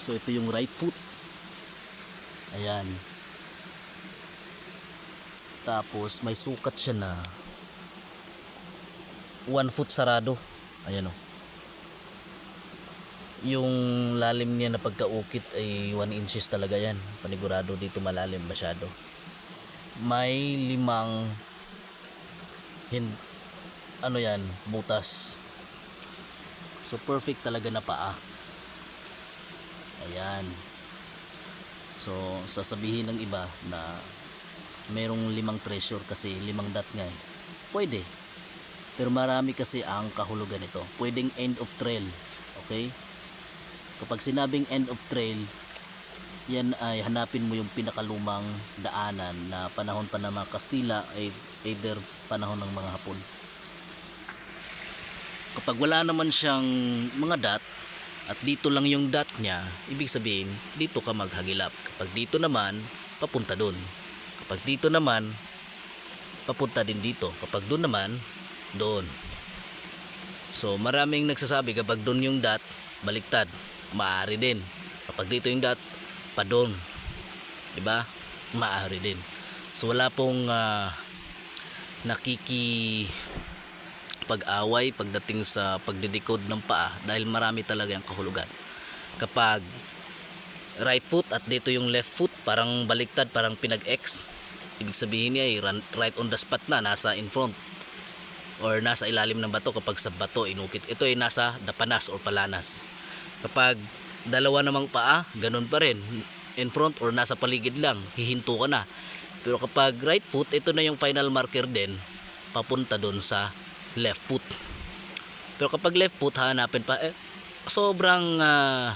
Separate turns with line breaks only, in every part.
So ito yung right foot. Ayan. Tapos may sukat siya na one foot sarado. Ayan o. Yung lalim niya na pagkaukit ay 1 inches talaga yan. Panigurado dito malalim masyado. May limang hin ano yan, butas. So perfect talaga na paa. Ayan. So sasabihin ng iba na merong limang treasure kasi limang dot nga eh. Pwede. Pero marami kasi ang kahulugan nito. Pwedeng end of trail. Okay? Kapag sinabing end of trail, yan ay hanapin mo yung pinakalumang daanan na panahon pa ng mga Kastila ay either panahon ng mga Hapon. Kapag wala naman siyang mga dot at dito lang yung dot niya, ibig sabihin dito ka maghagilap. Kapag dito naman, papunta doon. Kapag dito naman, papunta din dito. Kapag doon naman, doon. So maraming nagsasabi kapag doon yung dot, baliktad. Maaari din. Kapag dito yung dot, pa doon. 'Di ba? Maaari din. So wala pong ah, nakiki pag-away pagdating sa pagdedecode ng paa dahil marami talaga yung kahulugan. Kapag right foot at dito yung left foot parang baliktad, parang pinag-X. Ibig sabihin niya ay right on the spot na, nasa in front or nasa ilalim ng bato kapag sa bato inukit. Ito ay nasa dapanas or palanas. Kapag dalawa namang paa, ganun pa rin. In front or nasa paligid lang, hihinto ka na. Pero kapag right foot, ito na yung final marker din, papunta doon sa left foot. Pero kapag left foot, hanapin pa, eh, sobrang ah,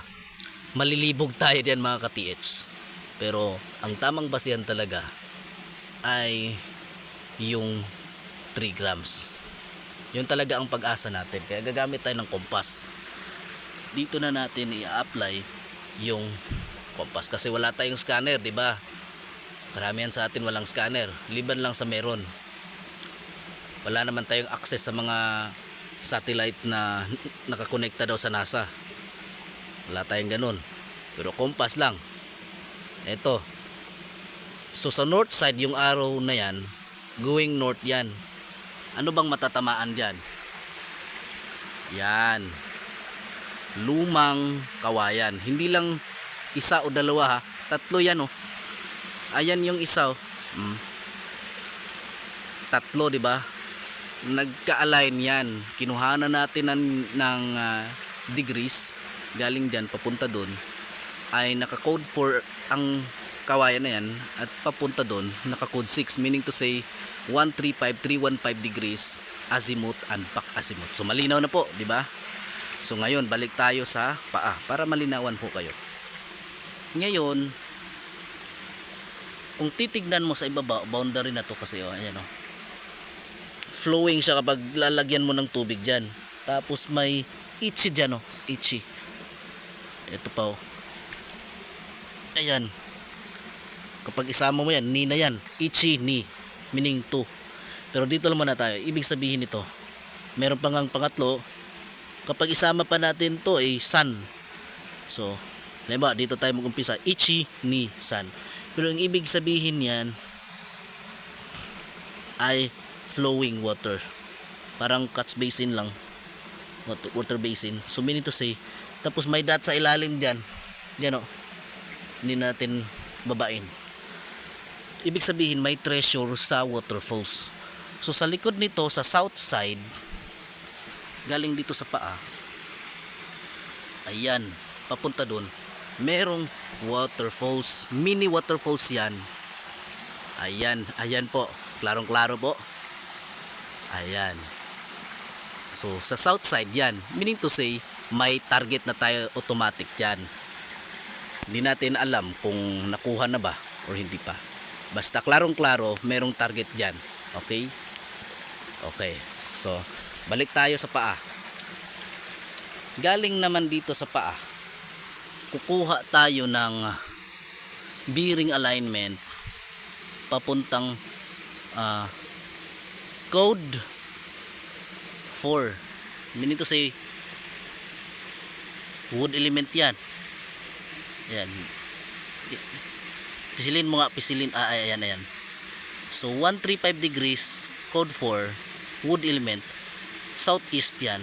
malilibog tayo diyan mga ka-TH. Pero ang tamang basihan talaga ay yung 3 grams. Yun talaga ang pag-asa natin. Kaya gagamit tayo ng kompas. Dito na natin i-apply yung kompas kasi wala tayong scanner, 'di ba? Karamihan sa atin walang scanner, liban lang sa meron. Wala naman tayong access sa mga satellite na nakakonekta daw sa NASA. Wala tayong ganun. Pero kompas lang. Ito. So sa north side yung arrow na yan, going north yan. Ano bang matatamaan dyan? Yan. Lumang kawayan. Hindi lang isa o dalawa ha. Tatlo yan oh. Ayan yung isa oh. Mm. Tatlo, di ba? Nagka-align yan. Kinuhanan natin ng, ng ah, degrees galing dyan papunta doon ay naka-code for ang kawayan na yan at papunta doon naka-code 6 meaning to say 135 315 degrees azimuth and back azimuth. So malinaw na po, di ba? So ngayon balik tayo sa paa para malinawan po kayo. Ngayon kung titignan mo sa ibaba, boundary na to kasi oh, ayan oh. Flowing siya kapag lalagyan mo ng tubig diyan. Tapos may itchy diyan oh, itchy. Ito pa oh. Ayan. Kapag isama mo yan, ni na yan. Ichi, ni. Meaning to. Pero dito naman na tayo. Ibig sabihin nito, meron pang ang pangatlo, kapag isama pa natin to ay sun. So, diba, dito tayo mag-umpisa. Ichi, ni, sun. Pero ang ibig sabihin yan ay flowing water. Parang catch basin lang. Water, water basin. So, meaning to say, tapos may dot sa ilalim dyan. Dyan o. Hindi natin babain. Ibig sabihin may treasure sa waterfalls. So sa likod nito sa south side galing dito sa paa. Ayan, papunta doon. Merong waterfalls, mini waterfalls 'yan. Ayan, ayan po. Klarong-klaro po. Ayan. So sa south side 'yan, meaning to say may target na tayo automatic diyan. Hindi natin alam kung nakuha na ba or hindi pa. Basta klarong-klaro, merong target diyan. Okay? Okay. So, balik tayo sa paa. Galing naman dito sa paa. Kukuha tayo ng bearing alignment papuntang ah, code 4. Meaning to say wood element yan. Ayan. Pisilin mo nga, pisilin. Ah, ayan, ayan. So, 135 degrees, code 4, wood element, southeast yan.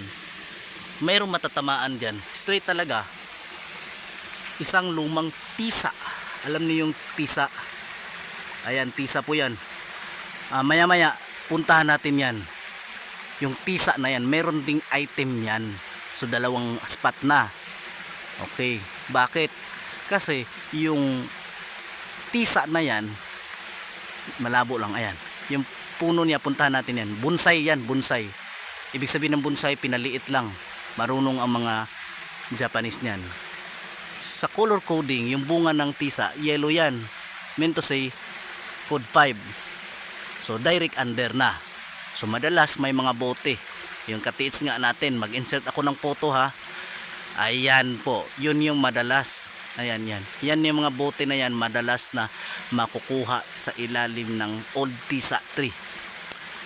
Mayroong matatamaan dyan. Straight talaga. Isang lumang tisa. Alam niyo yung tisa. Ayan, tisa po yan. Ah, maya maya, puntahan natin yan. Yung tisa na yan, meron ding item yan. So, dalawang spot na. Okay. Bakit? Kasi, yung tisa na yan, malabo lang, ayan. Yung puno niya, puntahan natin yan. Bonsai yan, bonsai. Ibig sabihin ng bonsai, pinaliit lang. Marunong ang mga Japanese niyan. Sa color coding, yung bunga ng tisa, yellow yan. Meant to say, code 5. So, direct under na. So, madalas may mga bote. Yung katiits nga natin, mag-insert ako ng photo ha. Ayan po, yun yung madalas. Ayan yan. Yan yung mga bote na yan, madalas na makukuha sa ilalim ng old tisa tree.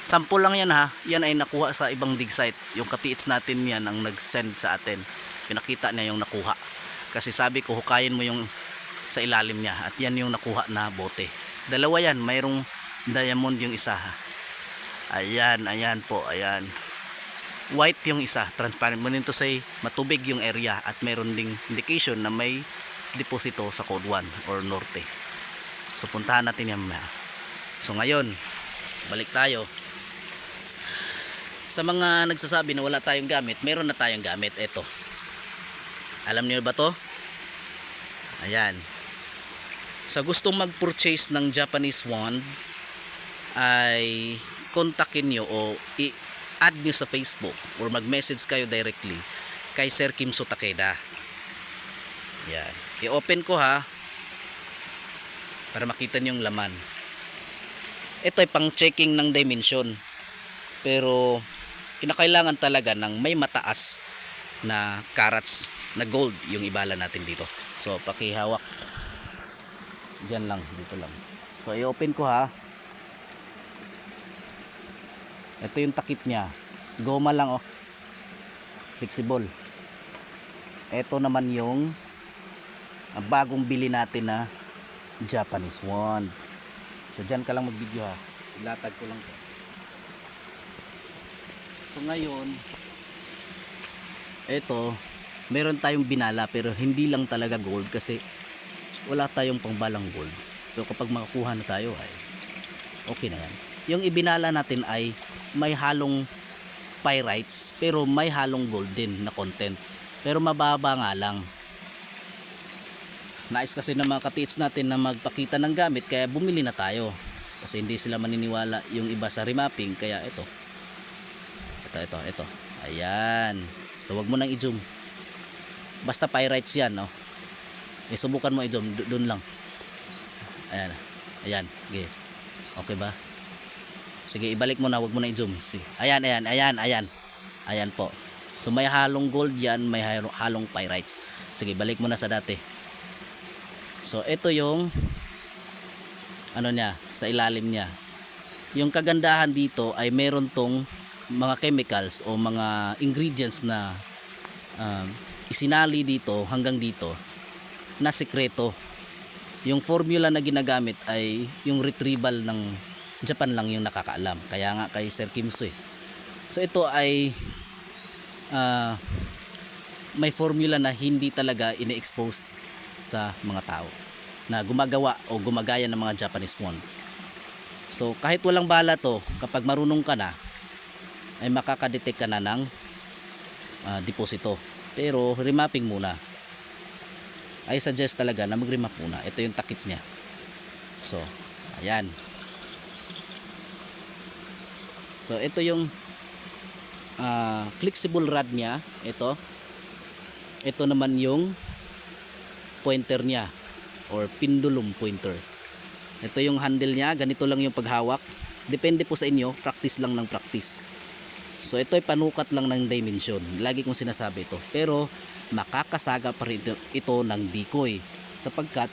Sample lang yan ha. Yan ay nakuha sa ibang dig site. Yung katiits natin yan ang nag-send sa atin. Pinakita niya yung nakuha. Kasi sabi ko, hukayin mo yung sa ilalim niya. At yan yung nakuha na bote. Dalawa yan. Mayroong diamond yung isa ha. Ayan, ayan po, ayan. White yung isa, transparent mo to say matubig yung area at mayroon ding indication na may deposito sa code 1 or norte. So puntahan natin yan mamaya. So ngayon, balik tayo. Sa mga nagsasabi na wala tayong gamit, meron na tayong gamit. Ito. Alam niyo ba to? Ayan. Sa gustong mag-purchase ng Japanese wand, ay kontakin nyo o i-add nyo sa Facebook or mag-message kayo directly kay Sir Kim Takeda. Yan. I-open ko ha para makita nyo yung laman. Ito ay pang checking ng dimension. Pero kinakailangan talaga ng may mataas na carats na gold yung ibala natin dito. So pakihawak. Diyan lang, dito lang. So i-open ko ha. Ito yung takip niya. Goma lang oh. Flexible. Ito naman yung bagong bili natin na Japanese wand. So dyan ka lang mag-video ha. Ilatag ko lang to. So ngayon, ito, meron tayong binala pero hindi lang talaga gold kasi wala tayong pangbalang gold. So kapag makakuha na tayo ay okay na yan. Yung ibinala natin ay may halong pyrites pero may halong gold din na content. Pero mababa nga lang. Nais kasi ng mga katiits natin na magpakita ng gamit kaya bumili na tayo. Kasi hindi sila maniniwala yung iba sa remapping kaya ito. Ito, ito, ito. Ayan. So wag mo nang i-zoom. Basta pyrites yan, no? Eh, subukan mo i-zoom. Do- doon lang. Ayan. Ayan. Okay. Okay ba? Sige, ibalik mo na, wag mo na i-zoom. Ayan, ayan, ayan, ayan. Ayan po. So may halong gold yan, may halo- halong pyrites. Sige, balik mo na sa dati. So ito yung ano niya, sa ilalim niya. Yung kagandahan dito ay meron tong mga chemicals o mga ingredients na um, isinali dito hanggang dito na sikreto. Yung formula na ginagamit ay yung retrieval ng Japan lang yung nakakaalam. Kaya nga kay Sir Kimso eh. So ito ay ah, may formula na hindi talaga ine-expose sa mga tao na gumagawa o gumagaya ng mga Japanese wand. So kahit walang bala to, kapag marunong ka na, ay makakadetect ka na ng ah, deposito. Pero remapping muna. I suggest talaga na mag-remap muna. Ito yung takip niya. So, ayan. So ito yung ah, flexible rod niya. Ito. Ito naman yung pointer niya or pendulum pointer. Ito yung handle niya, ganito lang yung paghawak. Depende po sa inyo, practice lang ng practice. So ito ay panukat lang ng dimension. Lagi kong sinasabi ito. Pero makakasaga pa rin ito, ng decoy sapagkat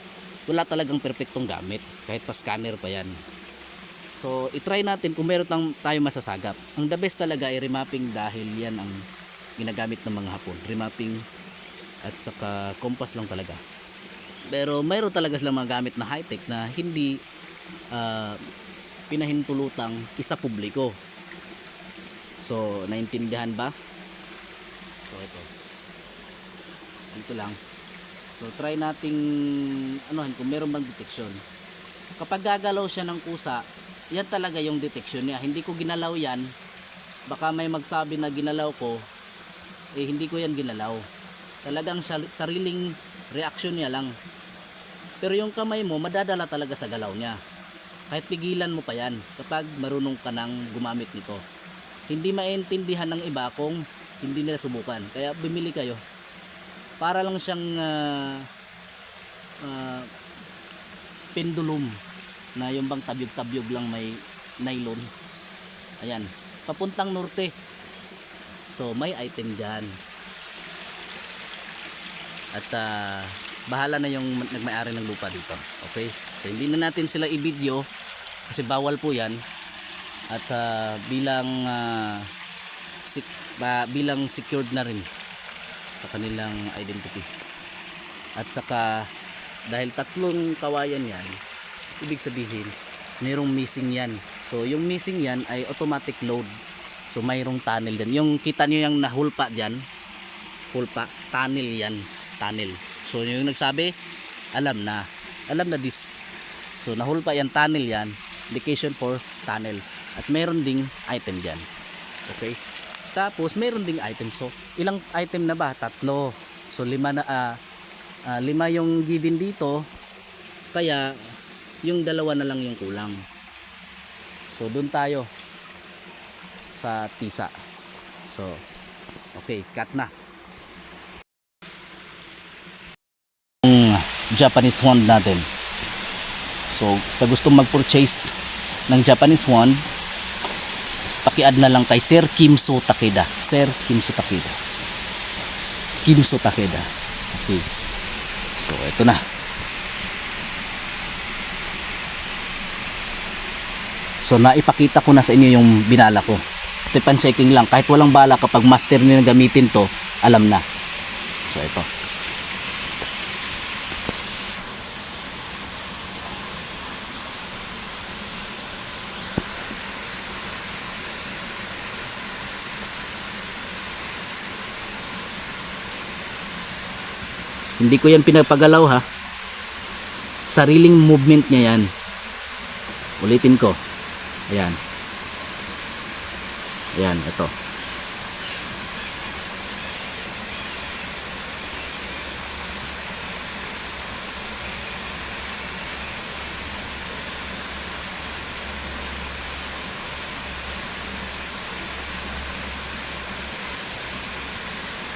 wala talagang perpektong gamit kahit pa scanner pa yan. So itry natin kung meron tang tayo masasagap. Ang the best talaga ay remapping dahil yan ang ginagamit ng mga hapon. Remapping at saka compass lang talaga. Pero mayroon talaga silang mga gamit na high-tech na hindi ah, pinahintulutang isa publiko. So, naintindihan ba? So, ito. Dito lang. So, try nating anuhan kung meron bang detection. Kapag gagalaw siya ng kusa, yan talaga yung detection niya. Hindi ko ginalaw yan. Baka may magsabi na ginalaw ko, eh hindi ko yan ginalaw. Talagang sariling reaction niya lang. Pero yung kamay mo, madadala talaga sa galaw niya. Kahit pigilan mo pa yan kapag marunong ka nang gumamit nito. Hindi maintindihan ng iba kung hindi nila subukan. Kaya bumili kayo. Para lang siyang ah, ah, pendulum na yung bang tabyog-tabyog lang may nylon. Ayan. Papuntang norte. So may item dyan. At ah, bahala na yung nagmayari ng lupa dito. Okay? So hindi na natin sila i-video kasi bawal po 'yan. At ah, bilang ah, sik- ba- bilang secured na rin sa kanilang identity. At saka dahil tatlong kawayan 'yan, ibig sabihin mayroong missing 'yan. So yung missing 'yan ay automatic load. So mayroong tunnel din. Yung kita niyo yung nahulpa diyan, hulpa, tunnel 'yan, tunnel. So yung nagsabi, alam na. Alam na this. So nahulpa yan, tunnel yan. Indication for tunnel. At meron ding item dyan. Okay? Tapos meron ding item. So ilang item na ba? Tatlo. So lima na ah, ah, lima yung given dito. Kaya yung dalawa na lang yung kulang. So doon tayo sa tisa. So okay, cut na. Yung Japanese wand natin. So, sa gustong mag-purchase ng Japanese wand, paki-add na lang kay Sir Kimso Takeda. Sir Kimso Takeda. Kimso Takeda. Okay. So, ito na. So, naipakita ko na sa inyo yung binala ko. And checking lang. Kahit walang bala, kapag master nyo na gamitin to, alam na. So, ito. Hindi ko yan pinapagalaw ha. Sariling movement niya yan. Ulitin ko. Ayan. Ayan, ito.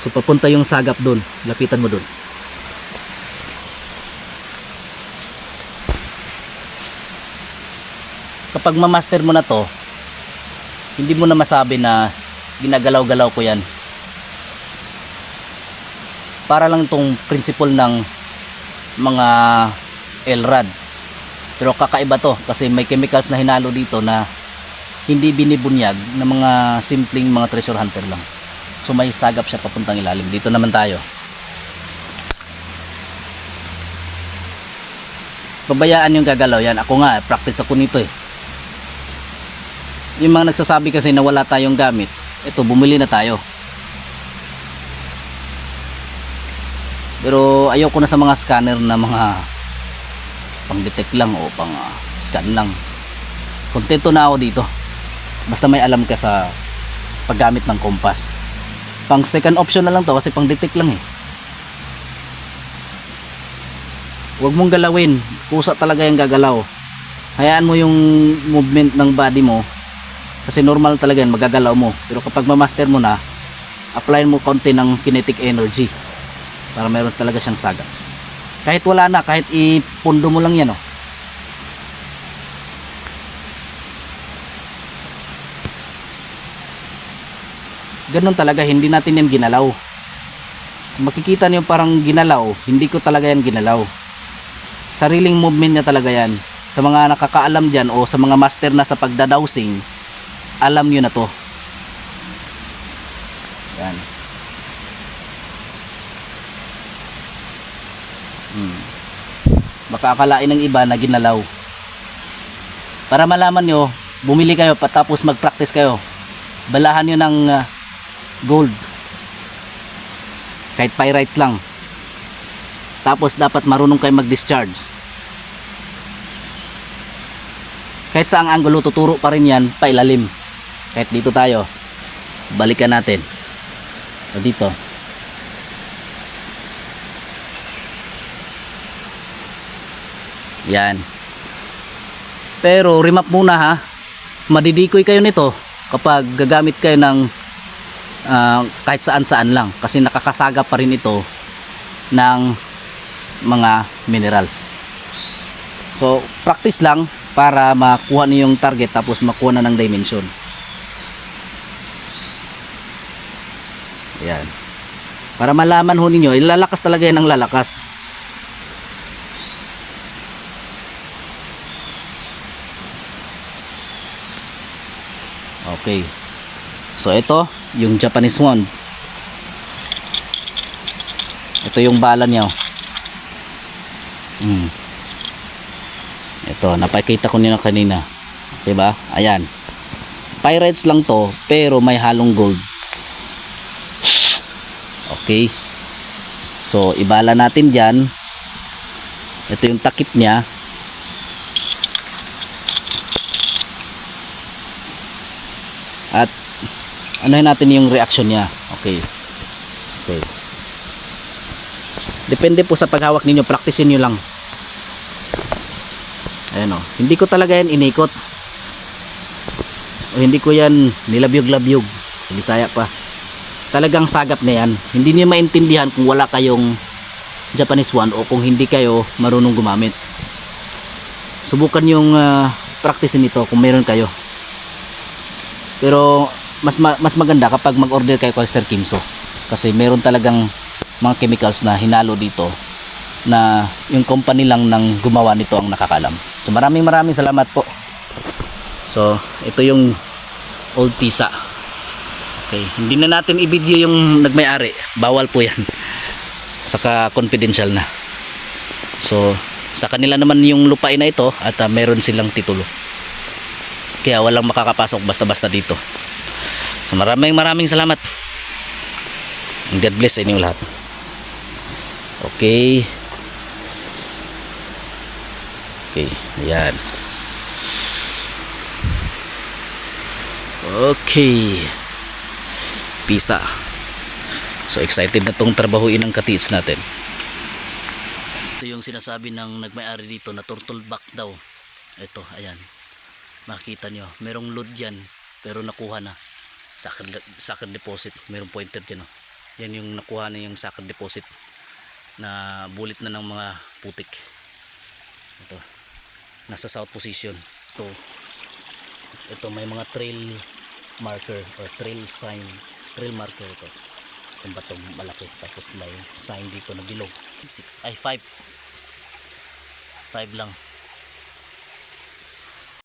So papunta yung sagap doon. Lapitan mo doon. Kapag ma-master mo na to hindi mo na masabi na ginagalaw-galaw ko yan. Para lang itong principle ng mga LRAD pero kakaiba to kasi may chemicals na hinalo dito na hindi binibunyag ng mga simpleng mga treasure hunter lang. So may sagap siya papuntang ilalim. Dito naman tayo. Babayaan yung gagalaw. Yan ako nga practice ako nito eh yung mga nagsasabi kasi na wala tayong gamit ito bumili na tayo. Pero ayoko na sa mga scanner na mga pang detect lang o pang ah, scan lang. Kontento na ako dito. Basta may alam ka sa paggamit ng compass pang second option na lang to kasi pang detect lang eh. Huwag mong galawin. Kusa talaga yung gagalaw. Hayaan mo yung movement ng body mo kasi normal talaga yan magagalaw mo. Pero kapag ma-master mo na apply mo konti ng kinetic energy para meron talaga siyang saga. Kahit wala na kahit ipundo mo lang yan oh. ganun talaga hindi natin yan ginalaw. Makikita niyo parang ginalaw hindi ko talaga yan ginalaw. Sariling movement niya talaga yan. Sa mga nakakaalam dyan o sa mga master na sa pagdadowsing alam nyo na to yan hmm. baka akalain ng iba na ginalaw. Para malaman nyo, bumili kayo patapos mag-practice kayo. Balahan nyo ng ah, gold. Kahit pyrites lang. Tapos dapat marunong kayo mag-discharge. Kahit saang angulo tuturo pa rin yan, pailalim. Kahit dito tayo. Balikan natin. O dito. Yan. Pero remap muna ha. Madidikoy kayo nito kapag gagamit kayo ng ah, kahit saan saan lang kasi nakakasaga pa rin ito ng mga minerals. So, practice lang para makuha niyo yung target tapos makuha na ng dimension. Yan. Para malaman ho ninyo, ilalakas talaga yan ng lalakas. Okay. So ito, yung Japanese one. Ito yung bala niya. oh. Hmm. Ito, napakita ko nila kanina. 'Di ba? Ayan. Pyrites lang to, pero may halong gold. Okay. So, ibala natin diyan. Ito yung takip niya. At anuhin natin yung reaction niya. Okay. Okay. Depende po sa paghawak ninyo, practicein nyo lang. Ayan o. Hindi ko talaga yan inikot. O hindi ko yan nilabyog-labyog. Sa Bisaya pa. Talagang sagap na yan. Hindi niyo maintindihan kung wala kayong Japanese one o kung hindi kayo marunong gumamit. Subukan yung uh, practicein ito kung meron kayo. Pero mas ma- mas maganda kapag mag-order kayo kay Sir Kimso kasi meron talagang mga chemicals na hinalo dito na yung company lang ng gumawa nito ang nakakalam. So maraming maraming salamat po. So ito yung old tisa. Okay, hindi na natin i-video yung nagmay-ari. Bawal po 'yan. Saka confidential na. So sa kanila naman yung lupain na ito at ah, meron silang titulo. Kaya walang makakapasok basta-basta dito. So maraming maraming salamat. And God bless sa inyo lahat. Okay. Okay, ayan. Okay. Pisa. So excited na tong trabahuin ng katiits natin. Ito yung sinasabi ng nagmay-ari dito na turtle back daw. Ito, ayan. Makita nyo, merong load yan pero nakuha na. Sucker, sucker deposit, merong pointer dyan. Oh. Yan yung nakuha na yung sucker deposit na bulit na ng mga putik. Ito. Nasa south position. Ito. Ito may mga trail marker or trail sign. Trail marker ito. Itong batong malaki. Tapos may sign dito na bilog. 6 ay 5. 5 lang.